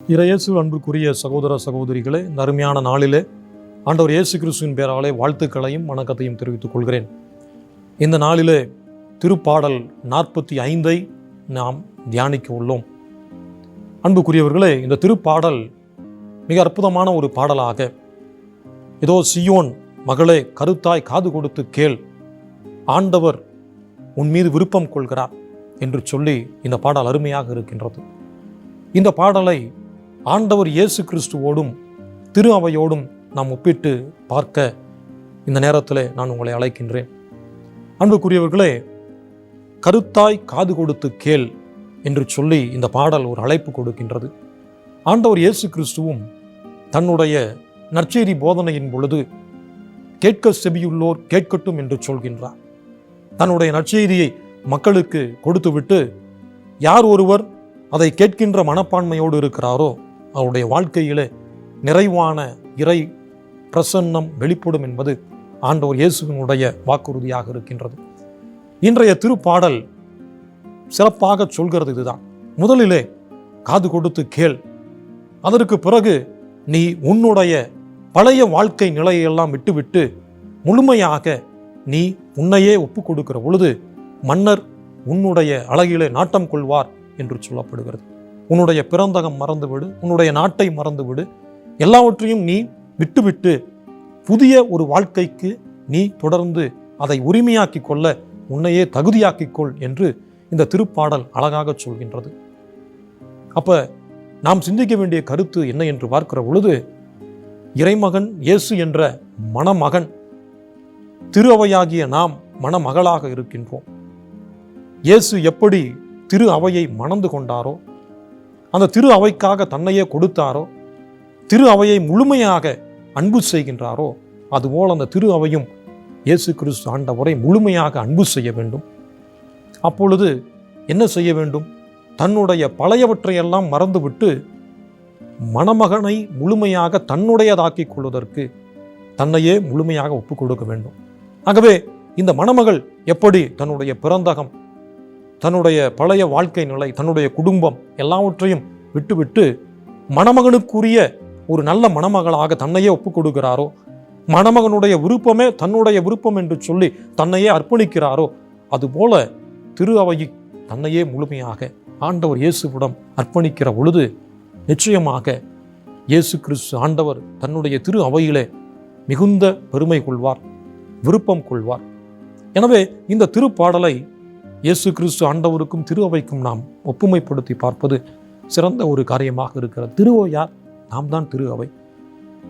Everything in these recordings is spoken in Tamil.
இறையேசு அன்புக்குரிய சகோதர சகோதரிகளே இந்த அருமையான நாளிலே ஆண்டவர் இயேசு கிறிஸ்துவின் பேராலே வாழ்த்துக்களையும் வணக்கத்தையும் தெரிவித்துக் கொள்கிறேன். இந்த நாளிலே திருப்பாடல் நாற்பத்தி ஐந்தை நாம் தியானிக்க உள்ளோம். அன்புக்குரியவர்களே இந்த திருப்பாடல் மிக அற்புதமான ஒரு பாடலாக இதோ சியோன் மகளே கருத்தாய் காது கொடுத்து கேள் ஆண்டவர் உன் மீது விருப்பம் கொள்கிறார் என்று சொல்லி இந்த பாடல் அருமையாக இருக்கின்றது. இந்த பாடலை ஆண்டவர் இயேசு கிறிஸ்துவோடும் திரு அவையோடும் நாம் ஒப்பிட்டு பார்க்க இந்த நேரத்தில் நான் உங்களை அழைக்கின்றேன். அன்புக்குரியவர்களே கருத்தாய் காது கொடுத்து கேள் என்று சொல்லி இந்த பாடல் ஒரு அழைப்பு கொடுக்கின்றது. ஆண்டவர் இயேசு கிறிஸ்துவும் தன்னுடைய நற்செய்தி போதனையின் பொழுது கேட்க செவியுள்ளோர் கேட்கட்டும் என்று சொல்கின்றார். தன்னுடைய நற்செய்தியை மக்களுக்கு கொடுத்துவிட்டு யார் ஒருவர் அதை கேட்கின்ற மனப்பான்மையோடு இருக்கிறாரோ அவருடைய வாழ்க்கையிலே நிறைவான இறை பிரசன்னம் வெளிப்படும் என்பது ஆண்டவர் இயேசுவினுடைய வாக்குறுதியாக இருக்கின்றது. இன்றைய திருப்பாடல் சிறப்பாக சொல்கிறது இதுதான். முதலிலே காது கொடுத்து கேள். அதற்கு பிறகு நீ உன்னுடைய பழைய வாழ்க்கை நிலையெல்லாம் விட்டுவிட்டு முழுமையாக நீ உன்னையே ஒப்பு கொடுக்கிற பொழுது மன்னர் உன்னுடைய அழகிலே நாட்டம் கொள்வார் என்று சொல்லப்படுகிறது. உன்னுடைய பிறந்தகம் மறந்துவிடு உன்னுடைய நாட்டை மறந்துவிடு. எல்லாவற்றையும் நீ விட்டுவிட்டு புதிய ஒரு வாழ்க்கைக்கு நீ தொடர்ந்து அதை உரிமையாக்கிக் கொள்ள உன்னையே தகுதியாக்கிக் கொள் என்று இந்த திருப்பாடல் அழகாக சொல்கின்றது. அப்போ நாம் சிந்திக்க வேண்டிய கருத்து என்ன என்று பார்க்கிற பொழுது இறைமகன் இயேசு என்ற மணமகன் திரு அவையாகிய நாம் மணமகளாக இருக்கின்றோம். இயேசு எப்படி திரு அவையை மணந்து கொண்டாரோ அந்த திரு அவைக்காக தன்னையே கொடுத்தாரோ? திரு அவையை முழுமையாக அன்பு செய்கின்றாரோ? அதுபோல் அந்த திரு அவையும் இயேசு கிறிஸ்து ஆண்டவரை முழுமையாக அன்பு செய்ய வேண்டும். அப்பொழுது என்ன செய்ய வேண்டும்? தன்னுடைய பழையவற்றையெல்லாம் மறந்துவிட்டு மணமகனை முழுமையாக தன்னுடையதாக்கிக் கொள்வதற்கு தன்னையே முழுமையாக ஒப்புக் கொடுக்க வேண்டும். ஆகவே இந்த மணமகள் எப்படி தன்னுடைய பிறந்தகம் தன்னுடைய பழைய வாழ்க்கை நிலை தன்னுடைய குடும்பம் எல்லாவற்றையும் விட்டுவிட்டு மணமகனுக்குரிய ஒரு நல்ல மணமகளாக தன்னையே ஒப்புக் கொடுக்கிறாரோ மணமகனுடைய விருப்பமே தன்னுடைய விருப்பம் என்று சொல்லி தன்னையே அர்ப்பணிக்கிறாரோ அதுபோல திரு அவையை தன்னையே முழுமையாக ஆண்டவர் இயேசுவிடம் அர்ப்பணிக்கிற பொழுது நிச்சயமாக இயேசு கிறிஸ்து ஆண்டவர் தன்னுடைய திரு அவையிலே மிகுந்த பெருமை கொள்வார் விருப்பம் கொள்வார். எனவே இந்த திருப்பாடலை இயேசு கிறிஸ்து ஆண்டவருக்கும் திருவைக்கும் நாம் ஒப்புமைப்படுத்தி பார்ப்பது சிறந்த ஒரு காரியமாக இருக்கிறது திருவோ யார் நாம் தான் திரு அவை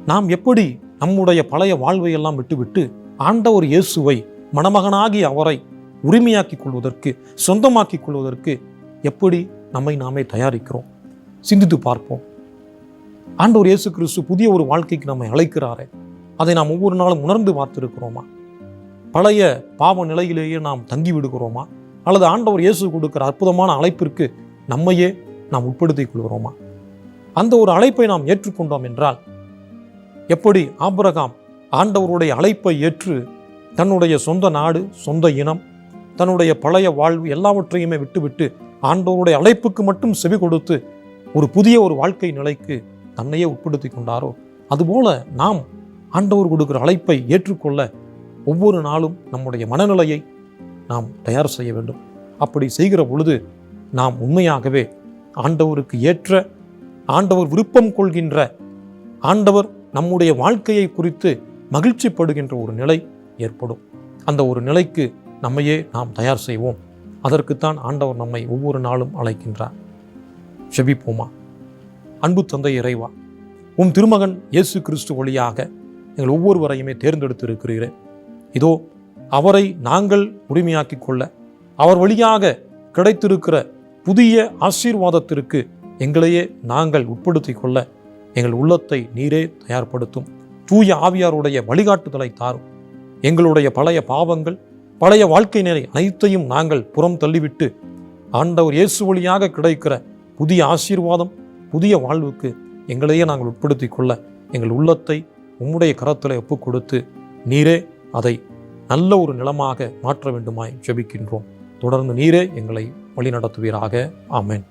நாம் எப்படி நம்முடைய பழைய வாழ்வை எல்லாம் விட்டுவிட்டு ஆண்டவர் இயேசுவை மணமகனாகி அவரை உரிமையாக்கிக் கொள்வதற்கு சொந்தமாக்கிக் கொள்வதற்கு எப்படி நம்மை நாமே தயாரிக்கிறோம்? சிந்தித்து பார்ப்போம். ஆண்டவர் இயேசு கிறிஸ்து புதிய ஒரு வாழ்க்கைக்கு நம்மை அழைக்கிறாரே. அதை நாம் ஒவ்வொரு நாளும் உணர்ந்து பார்த்திருக்கிறோமா? பழைய பாவ நிலையிலேயே நாம் தங்கி விடுகிறோமா அல்லது ஆண்டவர் இயேசு கொடுக்கிற அற்புதமான அழைப்பிற்கு நம்மையே நாம் உட்படுத்திக் கொள்கிறோமா? அந்த ஒரு அழைப்பை நாம் ஏற்றுக்கொண்டோம் என்றால் எப்படி ஆபிரகாம் ஆண்டவருடைய அழைப்பை ஏற்று தன்னுடைய சொந்த நாடு சொந்த இனம் தன்னுடைய பழைய வாழ்வு எல்லாவற்றையுமே விட்டுவிட்டு ஆண்டவருடைய அழைப்புக்கு மட்டும் செவி கொடுத்து ஒரு புதிய ஒரு வாழ்க்கை நிலைக்கு தன்னையே உட்படுத்தி கொண்டாரோ? அதுபோல நாம் ஆண்டவர் கொடுக்கிற அழைப்பை ஏற்றுக்கொள்ள ஒவ்வொரு நாளும் நம்முடைய மனநிலையை நாம் தயார் செய்ய வேண்டும். அப்படி செய்கிற பொழுது நாம் உண்மையாகவே ஆண்டவருக்கு ஏற்ற ஆண்டவர் விருப்பம் கொள்கின்ற ஆண்டவர் நம்முடைய வாழ்க்கையை குறித்து மகிழ்ச்சிப்படுகின்ற ஒரு நிலை ஏற்படும். அந்த ஒரு நிலைக்கு நம்மையே நாம் தயார் செய்வோம். அதற்குத்தான் ஆண்டவர் நம்மை ஒவ்வொரு நாளும் அழைக்கின்றார். செபிப்போமா? அன்பு தந்தை இறைவா உம் திருமகன் இயேசு கிறிஸ்து வழியாக எங்கள் ஒவ்வொருவரையுமே தேர்ந்தெடுத்து இருக்கிறீரே இதோ அவரை நாங்கள் உரிமையாக்கிக் கொள்ள அவர் வழியாக கிடைத்திருக்கிற புதிய ஆசீர்வாதத்திற்கு எங்களையே நாங்கள் உட்படுத்திக் கொள்ள எங்கள் உள்ளத்தை நீரே தயார்படுத்தும். தூய ஆவியாருடைய வழிகாட்டுதலை தாரும். எங்களுடைய பழைய பாவங்கள் பழைய வாழ்க்கை நிலை அனைத்தையும் நாங்கள் புறம் தள்ளிவிட்டு ஆண்டவர் இயேசு வழியாக கிடைக்கிற புதிய ஆசீர்வாதம் புதிய வாழ்வுக்கு எங்களையே நாங்கள் உட்படுத்திக் கொள்ள எங்கள் உள்ளத்தை உம்முடைய கரத்தில் ஒப்புக் கொடுத்து நீரே அதை நல்ல ஒரு நிலமாக மாற்ற வேண்டுமாய் ஜெபிக்கின்றோம். தொடர்ந்து நீரே எங்களை வழிநடத்துவீராக. ஆமேன்.